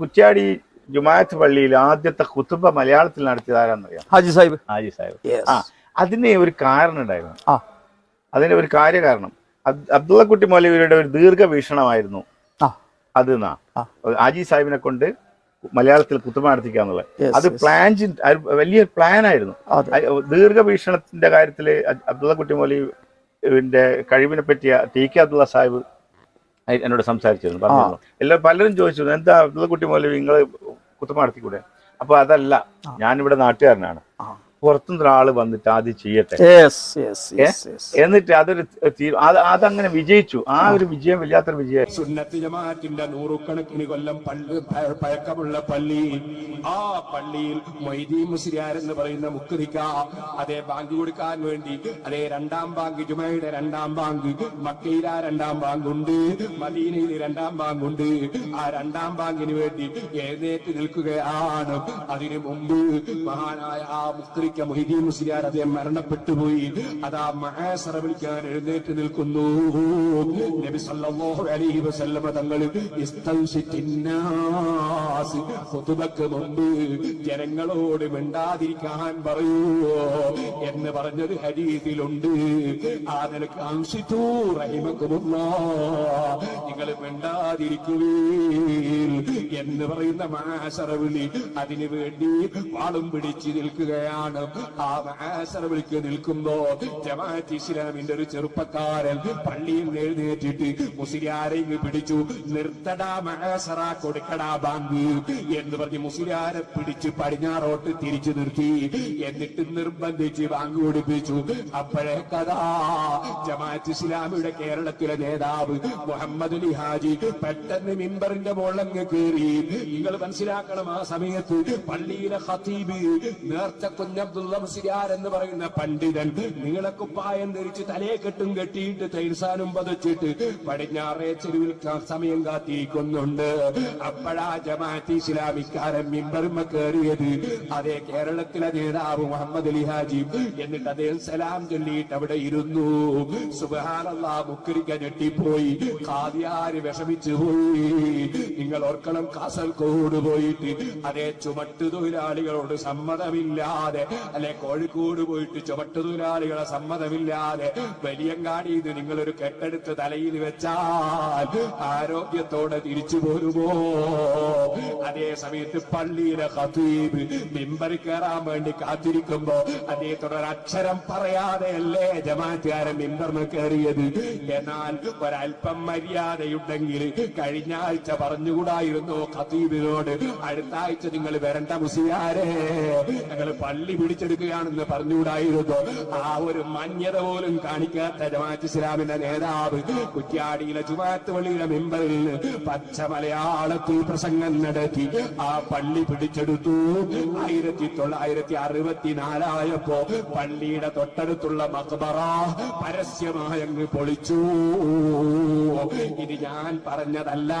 കുറ്റ്യാടി ജുമാഅത്ത് പള്ളിയിൽ ആദ്യത്തെ കുത്തുബ മലയാളത്തിൽ നടത്തിയത് ആരാന്നറിയാം ഹാജി സാഹിബ് ഹാജി സാഹിബ് Yes. ആ അതിന് ഒരു കാരണം ഉണ്ടായിരുന്നു ആ. അതിന് ഒരു കാര്യകാരണം അബ്- അബ്ദുള്ളക്കുട്ടി മൗലവിയുടെ ഒരു ദീർഘവീക്ഷണമായിരുന്നു ആ. അത് എന്നാ. ഹാജി സാഹിബിനെ കൊണ്ട് മലയാളത്തിൽ കുത്തുമ നടത്തിക്കാന്നുള്ളത് അത് yes. പ്ലാൻ വലിയ പ്ലാൻ ആയിരുന്നു ദീർഘവീക്ഷണത്തിന്റെ കാര്യത്തിൽ അബ്ദുള്ളക്കുട്ടി മൗലവിന്റെ കഴിവിനെ പറ്റിയ ടി കെ അബ്ദുള്ള സാഹിബ് എന്നോട് സംസാരിച്ചിരുന്നു പറഞ്ഞു എല്ലാവരും പലരും ചോദിച്ചു എന്താ കുട്ടി മൗലവി നിങ്ങൾ കുത്തുബ നടത്തിക്കൂടെ അപ്പൊ അതല്ല. ഞാനിവിടെ നാട്ടുകാരനാണ്. പുറത്തുനിന്ന് ഒരാൾ വന്നിട്ട് ആദ്യം ചെയ്യട്ടെ? എന്നിട്ട് അതൊരു അതങ്ങനെ വിജയിച്ചു. ആ ഒരു വിജയം വല്ലാത്തൊരു വിജയം. സുന്നത്ത് ജമാഅത്തിന്റെ നൂറുകണക്കിന് കൊല്ലം പള്ളി പഴ- പഴക്കമുള്ള പള്ളി. ആ പള്ളിയിൽ മൊയ്തീൻ മുസ്ലിയാർ എന്ന് പറയുന്ന മുക്രിക്ക അതേ ബാങ്ക് കൊടുക്കാൻ വേണ്ടി അതേ രണ്ടാം ബാങ്ക് ജുമയുടെ രണ്ടാം ബാങ്ക് മക്കയില രണ്ടാം ബാങ്കുണ്ട് മദീനയിൽ രണ്ടാം ബാങ്കുണ്ട്. ആ രണ്ടാം ബാങ്കിന് വേണ്ടി എഴുന്നേറ്റ് നിൽക്കുകയാണ് അതിനു മുമ്പ് മഹാനായ ആ മുക്രിക്ക മൊഹിദീൻ മുസ്ലിയാർ അദ്ദേഹം മരണപ്പെട്ടുപോയി അതാ മഹാസറ വിളിക്കാൻ എഴുന്നേറ്റ് നിൽക്കുന്നു. നബി സല്ലല്ലാഹു അലൈഹി വസല്ലമ തങ്ങൾ ഇസ്തൻസിത്തിന്നാസ് മുമ്പ് ജനങ്ങളോട് മിണ്ടാതിരിക്കാൻ പറയൂ. എന്ന് പറഞ്ഞൊരു ഹരീതിയിലുണ്ട് ആ നിലയ്ക്ക് അംസിറ്റൂ റഹിമക്കുമുള്ള നിങ്ങൾ മിണ്ടാതിരിക്കുകയും എന്ന് പറയുന്ന മാസറവിളി അതിനു വേണ്ടി വാളും പിടിച്ച് നിൽക്കുകയാണ്. ആ മാസറവിളിക്ക് നിൽക്കുമ്പോ ജമാഅത്ത് ഇസ്ലാമിന്റെ ഒരു ചെറുപ്പക്കാരൻ പള്ളിയിൽ എഴുന്നേറ്റിട്ട് മുസ്ലിയാരെ പിടിച്ചു. നിർത്തടാ മാസറ കൊടുക്കടാ ബാങ്ക് എന്ന് പറഞ്ഞ് മുസ്ലിയാരെ പിടിച്ച് പടിഞ്ഞാറോട്ട് തിരിച്ചു നിർത്തി. എന്നിട്ട് നിർബന്ധിച്ച് ബാങ്ക് കൊടുപ്പിച്ചു അപ്പോഴേ കഥാ ജമാഅത്ത് ഇസ്ലാമിയുടെ കേരളത്തിലെ നേതാവ് മുഹമ്മദ് അലി ഹാജി പെട്ടെന്ന് മിമ്പറിന്റെ മുകളിലങ്ങ് കയറി നിങ്ങൾ മനസ്സിലാക്കണം ആ സമയത്ത് പള്ളിയിലെ ഹത്തീബ് നേർച്ച കുഞ്ഞബ്ദുള്ള മുസ്ലിയാർ എന്ന് പറയുന്ന പണ്ഡിതൻ നിങ്ങളെ കുപ്പായം ധരിച്ച് തലയെ കെട്ടും കെട്ടിയിട്ട് തൈസാനും പതച്ചിട്ട് പടിഞ്ഞാറേ ചെരുവിൽ സമയം കാത്തിരിക്കുന്നുണ്ട്. അപ്പോഴാ ജമാഅത്ത് ഇസ്ലാമിക്കാരൻ മിമ്പർമ കയറിയത്. അതേ കേരളത്തിലെ നേതാവ് മുഹമ്മദ് അലി ഹാജി എന്നിട്ട് അദ്ദേഹം സലാം ചൊല്ലിയിട്ട് അവിടെ ഇരുന്നു. സുബഹാനല്ലാ മുക്കരിക്ക ഞെട്ടിപ്പോയി. കാതിയാര് വിഷമിച്ചു പോയി? നിങ്ങൾ ഓർക്കണം കാസർഗോഡ് പോയിട്ട് അതേ ചുമട്ടു തൊഴിലാളികളോട് സമ്മതമില്ലാതെ അല്ലെ കോഴിക്കോട് പോയിട്ട് ചുമട്ടു തൊഴിലാളികളെ സമ്മതമില്ലാതെ വലിയങ്ങാടി ഇത് നിങ്ങളൊരു കെട്ടെടുത്ത് തലയിൽ വെച്ചാൽ ആരോഗ്യത്തോടെ തിരിച്ചു പോരുമോ? അതേ സമയത്ത് പള്ളിയിലെ ഖതീബ് മിമ്പറി കയറാൻ വേണ്ടി കാത്തിരിക്കുമ്പോ അദ്ദേഹത്തോട് ഒരക്ഷരം പറയാതെയല്ലേ ജമാഅത്തുകാരൻ മിമ്പറിന് കയറിയത് എന്നാൽ ഒരല്പം മര്യാദയുണ്ടെങ്കിൽ കഴിഞ്ഞ ആഴ്ച പറഞ്ഞുകൂടായിരുന്നു ഖതീബിനോട്. അടുത്ത ആഴ്ച നിങ്ങൾ വരണ്ട മുസിയാരെ ഞങ്ങൾ പള്ളി പിടിച്ചെടുക്കുകയാണെന്ന് പറഞ്ഞുകൂടായിരുന്നു. ആ ഒരു മഞ്ഞത പോലും കാണിക്കാത്ത ജമാഅത്ത് ഇസ്ലാമിന്റെ നേതാവ് കുറ്റ്യാടിയിലെ ജുമാഅത്ത് പള്ളിയുടെ മിമ്പറിൽ പച്ച മലയാളത്തിൽ പ്രസംഗം നടത്തി ആ പള്ളി പിടിച്ചെടുത്തു. ആയിരത്തി തൊള്ളായിരത്തി അറുപത്തിനാലായപ്പോ പള്ളിയുടെ തൊട്ടടുത്തുള്ള മക്ബറ പരസ്യമായി അങ്ങ് പൊളിച്ചു. ഇത് ഞാൻ പറഞ്ഞതല്ല.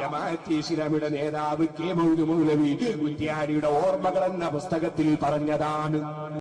ജമാഅത്തി ഇസ്ലാമിയുടെ നേതാവ് കെ മൗദ് മൗലവി കുറ്റ്യാടിയുടെ ഓർമ്മകൾ എന്ന പുസ്തകത്തിൽ പറഞ്ഞതാണ്.